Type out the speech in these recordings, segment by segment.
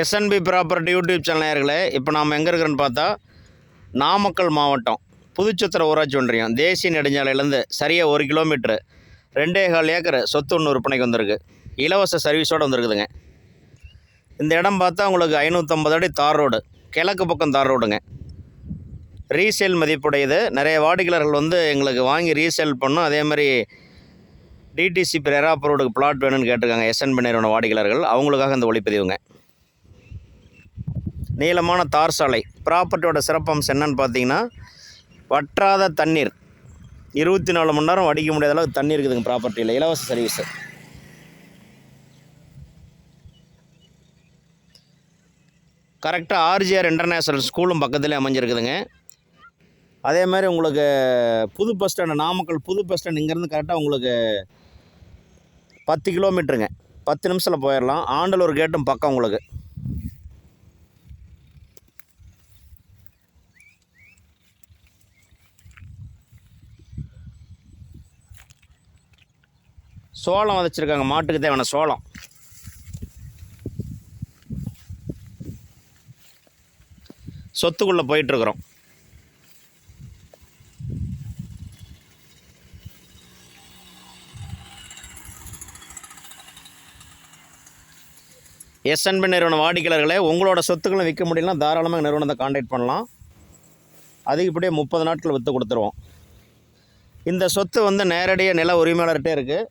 SNP property YouTube channel நேர்களே இப்போ நாம் எங்கே இருக்கிறோன்னு பார்த்தா நாமக்கல் மாவட்டம் புதுச்சத்திர ஊராட்சி ஒன்றியம். தேசிய நெடுஞ்சாலையிலேருந்து சரியாக ஒரு கிலோமீட்ரு ரெண்டே கால் ஏக்கர் சொத்து ஒன்று விற்பனைக்கு வந்திருக்கு. இலவச சர்வீஸோடு வந்திருக்குதுங்க. இந்த இடம் பார்த்தா உங்களுக்கு ஐநூற்றம்பது அடி தார் ரோடு கிழக்கு பக்கம் தார் ரோடுங்க. ரீசேல் மதிப்புடையது. நிறைய வாடிக்கையாளர்கள் வந்து எங்களுக்கு வாங்கி ரீசேல் பண்ணும் அதே மாதிரி டிடிசி பிரேராப் ரோடுக்கு பிளாட் வேணும்னு கேட்டிருக்காங்க எஸ்என்பி நிறுவன வாடிக்கையாளர்கள். அவங்களுக்காக இந்த ஒளிப்பதிவுங்க. நீளமான தார் சாலை. ப்ராப்பர்ட்டியோட சிறப்பம்சம் என்னன்னு பார்த்தீங்கன்னா வற்றாத தண்ணீர். இருபத்தி நாலு மணி நேரம் வடிக்க முடியாத அளவுக்கு தண்ணி இருக்குதுங்க ப்ராப்பர்ட்டியில் இலவச சர்வீஸு கரெக்டாக ஆர்ஜிஆர் இன்டர்நேஷ்னல் ஸ்கூலும் பக்கத்துலேயே அமைஞ்சிருக்குதுங்க. அதே மாதிரி உங்களுக்கு புது பஸ் ஸ்டாண்டு நாமக்கல் புது பஸ் ஸ்டாண்ட் இங்கேருந்து கரெக்டாக உங்களுக்கு பத்து கிலோமீட்டருங்க பத்து நிமிஷத்தில் போயிடலாம். ஆண்டலூர் கேட்டும் பக்கம் உங்களுக்கு. சோளம் விதைச்சிருக்காங்க மாட்டுக்கு தேவையான சோளம். சொத்துக்குள்ளே போயிட்டுருக்குறோம். எஸ்என்பி நிறுவன வாடிக்கையாளர்களே உங்களோட சொத்துக்களை விற்க முடியலனா தாராளமாக நிறுவனத்தை காண்டாக்ட் பண்ணலாம். அதிகப்படியே முப்பது நாட்கள் விற்று கொடுத்துருவோம். இந்த சொத்து வந்து நேரடியாக நில உரிமையாளர்கிட்டே இருக்குது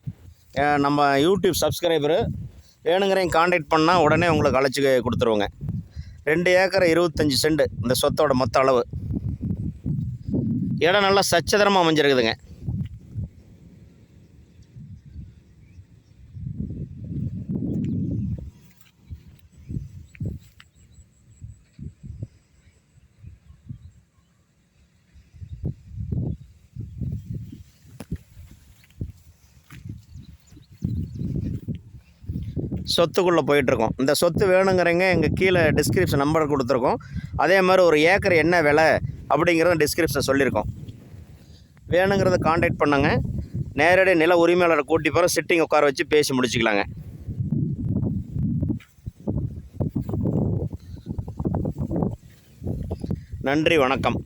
நம்ம யூடியூப் சப்ஸ்கிரைபரு வேணுங்கிறையும் காண்டாக்ட் பண்ணால் உடனே உங்களுக்கு அழைச்சி கொடுத்துருவோங்க. ரெண்டு ஏக்கர் இருபத்தஞ்சி செண்டு இந்த சொத்தோட மொத்த அளவு. இடம் நல்லா சச்சதரமாக அமைஞ்சிருக்குதுங்க. சொத்துக்குள்ளே போயிட்டுருக்கோம். இந்த சொத்து வேணுங்கிறவங்க எங்கள் கீழே டிஸ்கிரிப்ஷன் நம்பர் கொடுத்துருக்கோம். அதே மாதிரி ஒரு ஏக்கர் என்ன விலை அப்படிங்கிறத டிஸ்கிரிப்ஷன் சொல்லியிருக்கோம். வேணுங்கிறத காண்டாக்ட் பண்ணுங்க. நேரடி நில உரிமையாளரை கூட்டி போகிற சிட்டிங் உட்கார வச்சு பேசி முடிச்சுக்கலாங்க. நன்றி வணக்கம்.